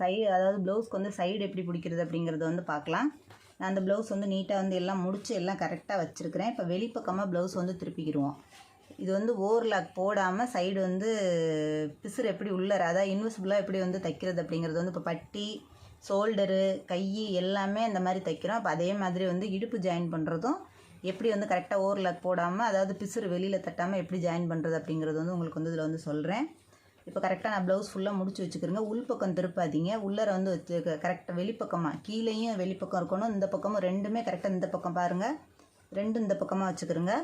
சை அதாவது ப்ளவுஸ்க்கு வந்து சைடு எப்படி பிடிக்கிறது அப்படிங்கிறத வந்து பார்க்கலாம். நான் அந்த ப்ளவுஸ் வந்து நீட்டாக வந்து எல்லாம் முடித்து எல்லாம் கரெக்டாக வச்சுருக்கிறேன். இப்போ வெளிப்பக்கமாக ப்ளவுஸ் வந்து திருப்பிக்கிடுவோம் இது வந்து ஓவர்லாக் போடாமல் சைடு வந்து பிசுறு எப்படி உள்ளர அதாவது இன்விசிபிளாக எப்படி வந்து தைக்கிறது அப்படிங்கிறது வந்து இப்போ பட்டி ஷோல்டரு கை எல்லாமே இந்த மாதிரி தைக்கிறோம். அப்போ அதே மாதிரி வந்து இடுப்பு ஜாயின் பண்ணுறதும் எப்படி வந்து கரெக்டாக ஓவர்லாக் போடாமல் அதாவது பிசுறு வெளியில் தட்டாமல் எப்படி ஜாயின் பண்ணுறது அப்படிங்கிறது வந்து உங்களுக்கு வந்து இதில் வந்து சொல்கிறேன் இப்போ கரெக்டாக நான் ப்ளவுஸ் ஃபுல்லாக முடிச்சு வச்சுக்கிறேங்க. உள்பக்கம் திருப்பாதீங்க. உள்ளர வந்து வச்சு கரெக்டாக வெளிப்பக்கமாக கீழேயும் வெளிப்பக்கம் இருக்கணும். இந்த பக்கமும் ரெண்டுமே கரெக்டாக இந்த பக்கம் பாருங்கள் ரெண்டும் இந்த பக்கமாக வச்சுக்கிறோங்க.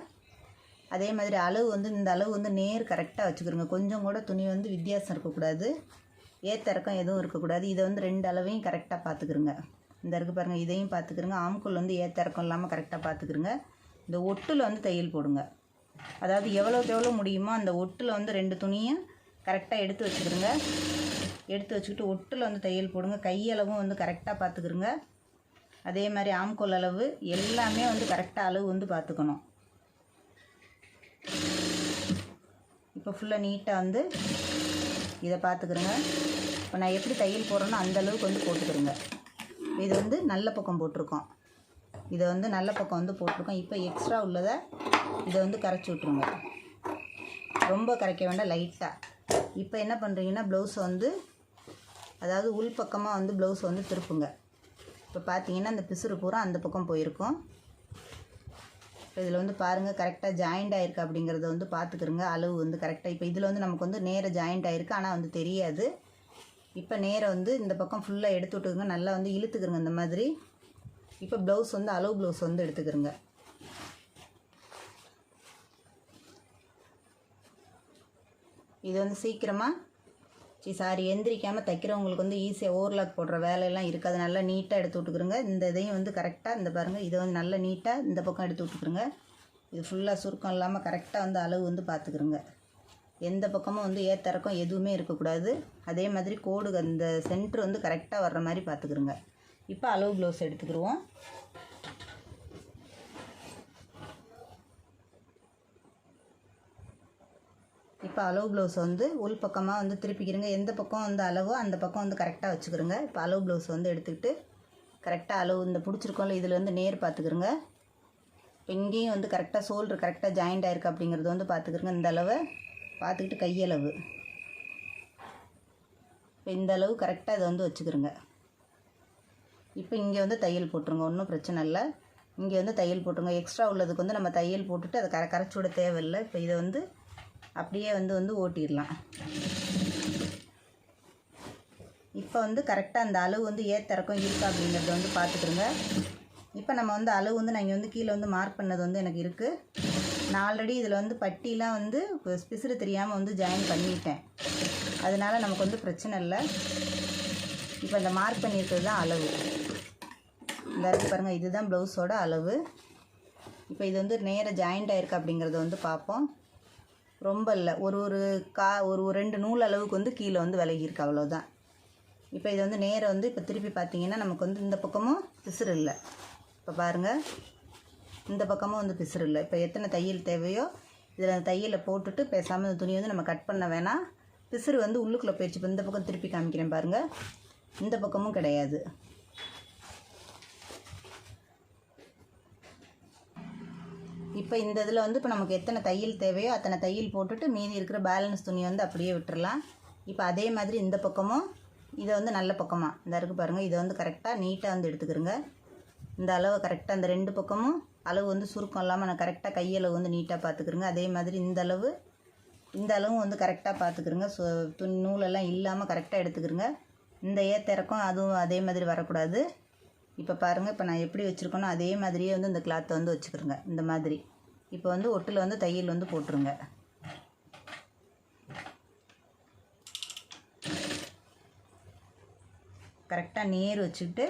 அதே மாதிரி அளவு வந்து இந்த அளவு வந்து நேர் கரெக்டாக வச்சுக்கிறோங்க. கொஞ்சம் கூட துணி வந்து வித்தியாசம் இருக்கக்கூடாது. ஏத்தறக்கம் எதுவும் இருக்கக்கூடாது. இதை வந்து ரெண்டு அளவையும் கரெக்டாக பார்த்துக்கிறோங்க இந்த இருக்கு பாருங்கள் இதையும் பார்த்துக்கிறோங்க ஆம்குள் வந்து ஏத்தறக்கம் இல்லாமல் கரெக்டாக பார்த்துக்கிறோங்க இந்த ஒட்டில் வந்து தையல் போடுங்க. அதாவது எவ்வளோக்கு எவ்வளோ முடியுமோ அந்த ஒட்டில் வந்து ரெண்டு துணியும் கரெக்டாக எடுத்து வச்சுக்கிடுங்க. எடுத்து வச்சுக்கிட்டு ஒட்டில் வந்து தையல் போடுங்க. கையளவும் வந்து கரெக்டாக பார்த்துக்கிடுங்க அதே மாதிரி ஆம்கோல் அளவு எல்லாமே வந்து கரெக்டாக அளவு வந்து பார்த்துக்கணும் இப்போ ஃபுல்லாக நீட்டாக வந்து இதை பார்த்துக்கிறோங்க இப்போ நான் எப்படி தையல் போடுறேனோ அந்தளவுக்கு வந்து போட்டுக்கிறோங்க இது வந்து நல்ல பக்கம் போட்டிருக்கோம். இதை வந்து நல்ல பக்கம் வந்து போட்டிருக்கோம். இப்போ எக்ஸ்ட்ரா உள்ளதை இதை வந்து கரைச்சி விட்ருங்க ரொம்ப கரைக்க வேண்டாம் லைட்டாக இப்போ என்ன பண்ணுறீங்கன்னா ப்ளவுஸ் வந்து அதாவது உள் பக்கமாக வந்து ப்ளவுஸ் வந்து திருப்புங்க. இப்போ பார்த்தீங்கன்னா அந்த பிசுறு பூரா அந்த பக்கம் போயிருக்கும். இப்போ இதில் வந்து பாருங்கள் கரெக்டாக ஜாயிண்ட் ஆயிருக்கு அப்படிங்கிறத வந்து பார்த்துக்கிறோங்க. அளவு வந்து கரெக்டாக இப்போ இதில் வந்து நமக்கு வந்து நேராக ஜாயிண்ட் ஆயிருக்கு ஆனால் வந்து தெரியாது. இப்போ நேராக வந்து இந்த பக்கம் ஃபுல்லாக எடுத்து விட்டுக்குங்க நல்லா வந்து இழுத்துக்கிறங்க இந்த மாதிரி. இப்போ ப்ளவுஸ் வந்து அளவு ப்ளவுஸ் வந்து எடுத்துக்கிறோங்க. இது வந்து சீக்கிரமாக சி சாரி எந்திரிக்காமல் தைக்கிறவங்களுக்கு வந்து ஈஸியாக ஓவர்லாக் போடுற வேலையெல்லாம் இருக்காது. நல்லா நீட்டாக எடுத்து விட்டுக்குறங்க இந்த இதையும் வந்து கரெக்டாக இந்த பாருங்கள் இதை வந்து நல்லா நீட்டாக இந்த பக்கம் எடுத்து விட்டுக்குறங்க இது ஃபுல்லாக சுருக்கம் இல்லாமல் கரெக்டாக வந்து அளவு வந்து பார்த்துக்குருங்க எந்த பக்கமும் வந்து ஏத்தறக்கம் எதுவுமே இருக்கக்கூடாது. அதே மாதிரி கோடு அந்த சென்ட்ரு வந்து கரெக்டாக வர்ற மாதிரி பார்த்துக்குருங்க இப்போ அளவு ப்ளவுஸ் எடுத்துக்கிடுவோம் இப்போ அளவு ப்ளவுஸ் வந்து உள் பக்கமாக வந்து திருப்பிக்கிறங்க. எந்த பக்கம் வந்து அளவோ அந்த பக்கம் வந்து கரெக்டாக வச்சுக்கிறோங்க. இப்போ அளவு ப்ளவுஸ் வந்து எடுத்துக்கிட்டு கரெக்டாக அளவு இந்த பிடிச்சிருக்கோம்ல இதில் வந்து நேர் பார்த்துக்கிறோங்க. எங்கேயும் வந்து கரெக்டாக ஷோல்டர் கரெக்டாக ஜாயிண்ட் ஆயிருக்கு அப்படிங்கிறது வந்து பார்த்துக்கிறோங்க. இந்த அளவை பார்த்துக்கிட்டு கையளவு. இப்போ இந்த அளவு கரெக்டாக இதை வந்து வச்சுக்கிறோங்க. இப்போ இங்கே வந்து தையல் போட்டுருங்க. ஒன்றும் பிரச்சனை இல்லை. இங்கே வந்து தையல் போட்டுருங்க. எக்ஸ்ட்ரா உள்ளதுக்கு வந்து நம்ம தையல் போட்டுட்டு அதை கர கரைச்சி விட தேவையில்லை. இப்போ இதை வந்து அப்படியே வந்து வந்து ஓட்டிடலாம். இப்போ வந்து கரெக்டாக அந்த அளவு வந்து ஏத்திறக்கம் இருக்கா அப்படிங்கிறத வந்து பார்த்துக்கிறோங்க இப்போ நம்ம வந்து அளவு வந்து நான் இங்கே வந்து கீழே வந்து மார்க் பண்ணது வந்து எனக்கு இருக்குது நான் ஆல்ரெடி இதில் வந்து பட்டிலாம் வந்து பிசுறு தெரியாமல் வந்து ஜாயின் பண்ணிட்டேன். அதனால் நமக்கு வந்து பிரச்சனை இல்லை. இப்போ இந்த மார்க் பண்ணியிருக்கிறது தான் அளவு. இந்த இருக்கு பாருங்கள் இதுதான் ப்ளவுஸோட அளவு. இப்போ இது வந்து நேராக ஜாயிண்ட் ஆயிருக்கு அப்படிங்கிறத வந்து பார்ப்போம். ரொம்ப இல்லை. ஒரு ஒரு கா ஒரு ஒரு ரெண்டு நூல் அளவுக்கு வந்து கீழே வந்து விலகியிருக்கு அவ்வளோதான் இப்போ இது வந்து நேரம் வந்து இப்போ திருப்பி பார்த்தீங்கன்னா நமக்கு வந்து இந்த பக்கமும் பிசுறு இல்லை. இப்போ பாருங்கள் இந்த பக்கமும் வந்து பிசுறு இல்லை. இப்போ எத்தனை தையல் தேவையோ இதில் அந்த தையலை போட்டுட்டு பேசாமல் இந்த துணியை வந்து நம்ம கட் பண்ண வேணாம் பிசுறு வந்து உள்ளுக்குள்ளே போயிடுச்சு இப்போ இந்த பக்கம் திருப்பி காமிக்கிறேன் பாருங்கள் இந்த பக்கமும் கிடையாது. இப்போ இந்த இதில் வந்து இப்போ நமக்கு எத்தனை தையல் தேவையோ அத்தனை தையல் போட்டுட்டு மீதி இருக்கிற பேலன்ஸ் துணியை வந்து அப்படியே விட்டுறலாம். இப்போ அதே மாதிரி இந்த பக்கமும் இதை வந்து நல்ல பக்கமாக இந்த இருக்கு பாருங்கள் இதை வந்து கரெக்டாக நீட்டாக வந்து எடுத்துக்கிறோங்க. இந்த அளவு கரெக்டாக அந்த ரெண்டு பக்கமும் அளவு வந்து சுருக்கம் இல்லாமல் நான் கரெக்டாக கையளவு வந்து நீட்டாக பார்த்துக்கிறோங்க. அதே மாதிரி இந்த அளவு இந்த அளவும் வந்து கரெக்டாக பார்த்துக்கிறோங்க. சு துணி நூலெல்லாம் இல்லாமல் கரெக்டாக எடுத்துக்கிறோங்க. இந்த ஏத்திறக்கம் அதுவும் அதே மாதிரி வரக்கூடாது. இப்போ பாருங்கள் இப்போ நான் எப்படி வச்சுருக்கேனோ அதே மாதிரியே வந்து இந்த கிளாத்தை வந்து வச்சுக்கிறோங்க இந்த மாதிரி. இப்போ வந்து ஒட்டில் வந்து தையல் வந்து போட்டுருங்க. கரெக்டாக நேர் வச்சுக்கிட்டு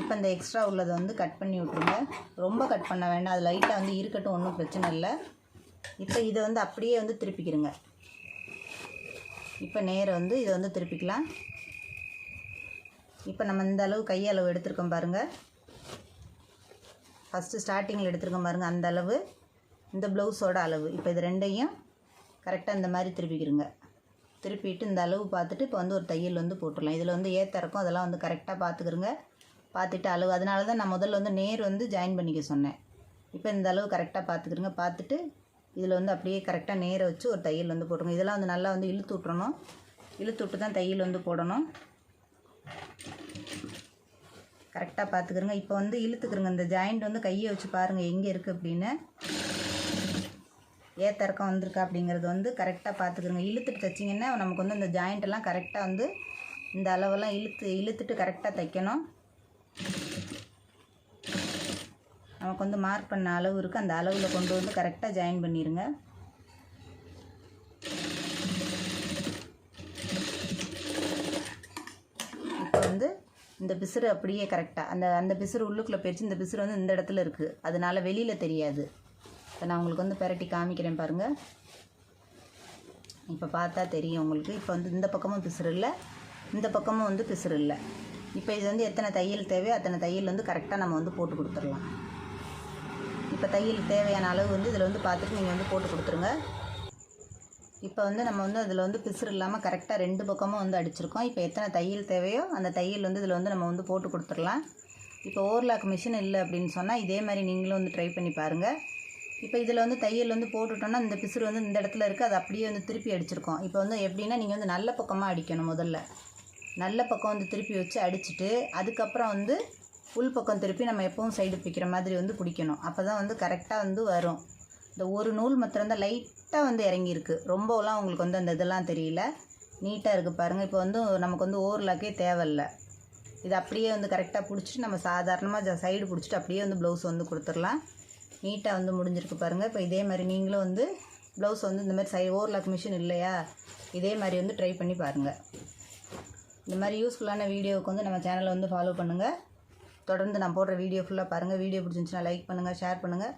இப்போ இந்த எக்ஸ்ட்ரா உள்ளதை வந்து கட் பண்ணி விட்ருங்க ரொம்ப கட் பண்ண வேண்டாம். அது லைட்டாக வந்து இருக்கட்டும் ஒன்றும் பிரச்சனை இல்லை. இப்போ இதை வந்து அப்படியே வந்து திருப்பிக்கிறங்க இப்போ நேரம் வந்து இதை வந்து திருப்பிக்கலாம். இப்போ நம்ம இந்த அளவு கையளவு எடுத்திருக்கோம் பாருங்கள் ஃபஸ்ட்டு ஸ்டார்டிங்கில் எடுத்திருக்கோம் பாருங்கள் அந்த அளவு இந்த ப்ளவுஸோட அளவு. இப்போ இது ரெண்டையும் கரெக்டாக இந்த மாதிரி திருப்பிக்கிறோங்க திருப்பிட்டு இந்த அளவு பார்த்துட்டு இப்போ வந்து ஒரு தையல் வந்து போட்டுடலாம். இதில் வந்து ஏத்த இறக்கம் அதெல்லாம் வந்து கரெக்டாக பார்த்துக்கிறோங்க பார்த்துட்டு அளவு. அதனால தான் நான் முதல்ல வந்து நேர் வந்து ஜாயின் பண்ணிக்க சொன்னேன். இப்போ இந்த அளவு கரெக்டாக பார்த்துக்கிறோங்க பார்த்துட்டு இதில் வந்து அப்படியே கரெக்டாக நேரை வச்சு ஒரு தையல் வந்து போட்டுருங்க இதெல்லாம் வந்து நல்லா வந்து இழுத்து விட்றணும் இழுத்து விட்டு தான் தையல் வந்து போடணும். கரெக்டாக பார்த்துக்கிறங்க இப்போ வந்து இழுத்துக்கிறங்க. இந்த ஜாயிண்ட் வந்து கையை வச்சு பாருங்கள் எங்கே இருக்குது அப்படின்னு. ஏத்தறக்கம் வந்திருக்கா அப்படிங்கிறது வந்து கரெக்டாக பார்த்துக்கிறங்க இழுத்துட்டு தைச்சிங்கன்னா நமக்கு வந்து இந்த ஜாயிண்ட்டெல்லாம் கரெக்டாக வந்து இந்த அளவெல்லாம் இழுத்து இழுத்துட்டு கரெக்டாக தைக்கணும். நமக்கு வந்து மார்க் பண்ண அளவு இருக்குது அந்த அளவில் கொண்டு வந்து கரெக்டாக ஜாயின் பண்ணிடுங்க இப்போ வந்து இந்த பிசுறு அப்படியே கரெக்டாக அந்த அந்த பிசுறு உள்ளுக்குள்ளே போயிடுச்சு இந்த பிசுறு வந்து இந்த இடத்துல இருக்குது அதனால் வெளியில் தெரியாது. இப்போ நான் உங்களுக்கு வந்து பெரட்டி காமிக்கிறேன் பாருங்கள் இப்போ பார்த்தா தெரியும் உங்களுக்கு. இப்போ வந்து இந்த பக்கமும் பிசுறு இல்லை இந்த பக்கமும் வந்து பிசுறு இல்லை. இப்போ இது வந்து எத்தனை தையல் தேவையோ அத்தனை தையல் வந்து கரெக்டாக நம்ம வந்து போட்டு கொடுத்துடலாம். இப்போ தையல் தேவையான அளவு வந்து இதில் வந்து பார்த்துட்டு நீங்கள் வந்து போட்டு கொடுத்துருங்க. இப்போ வந்து நம்ம வந்து அதில் வந்து பிசுறு இல்லாமல் கரெக்டாக ரெண்டு பக்கமும் வந்து அடிச்சிருக்கோம். இப்போ எத்தனை தையல் தேவையோ அந்த தையல் வந்து இதில் வந்து நம்ம வந்து போட்டு கொடுத்துடலாம். இப்போ ஓவர்லாக் மிஷின் இல்லை அப்படின்னு சொன்னால் இதே மாதிரி நீங்களும் வந்து ட்ரை பண்ணி பாருங்கள் இப்போ இதில் வந்து தையல் வந்து போட்டுட்டோம்னா இந்த பிசுறு வந்து இந்த இடத்துல இருக்குது அது அப்படியே வந்து திருப்பி அடிச்சிருக்கோம். இப்போ வந்து எப்படின்னா நீங்கள் வந்து நல்ல பக்கமாக அடிக்கணும் முதல்ல. நல்ல பக்கம் வந்து திருப்பி வச்சு அடிச்சுட்டு அதுக்கப்புறம் வந்து உள் பக்கம் திருப்பி நம்ம எப்பவும் சைடு பிடிக்கிற மாதிரி வந்து பிடிக்கணும். அப்போ தான் வந்து கரெக்டாக வந்து வரும். இந்த ஒரு நூல் மாத்திரம் தான் லைட்டாக வந்து இறங்கியிருக்கு. ரொம்பலாம் உங்களுக்கு வந்து அந்த இதெல்லாம் தெரியல. நீட்டாக இருக்குது பாருங்கள் இப்போ வந்து நமக்கு வந்து ஓவர்லாக்கே தேவையில்ல. இது அப்படியே வந்து கரெக்டாக பிடிச்சிட்டு நம்ம சாதாரணமாக சைடு பிடிச்சிட்டு அப்படியே வந்து ப்ளவுஸ் வந்து கொடுத்துடலாம். நீட்டாக வந்து முடிஞ்சிருக்கு பாருங்கள் இப்போ இதே மாதிரி நீங்களும் வந்து ப்ளவுஸ் வந்து இந்த மாதிரி சை ஓவர்லாக் மிஷின் இல்லையா? இதே மாதிரி வந்து ட்ரை பண்ணி பாருங்கள் இந்த மாதிரி யூஸ்ஃபுல்லான வீடியோவுக்கு வந்து நம்ம சேனலை வந்து ஃபாலோ பண்ணுங்கள் தொடர்ந்து நான் போடுற வீடியோ ஃபுல்லாக பாருங்கள் வீடியோ பிடிச்சிருந்துச்சுன்னா லைக் பண்ணுங்கள் ஷேர் பண்ணுங்கள்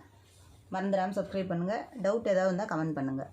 மறந்துடாமல் சப்ஸ்கிரைப் பண்ணுங்கள் டவுட் ஏதாவது இருந்தால் கமெண்ட் பண்ணுங்கள்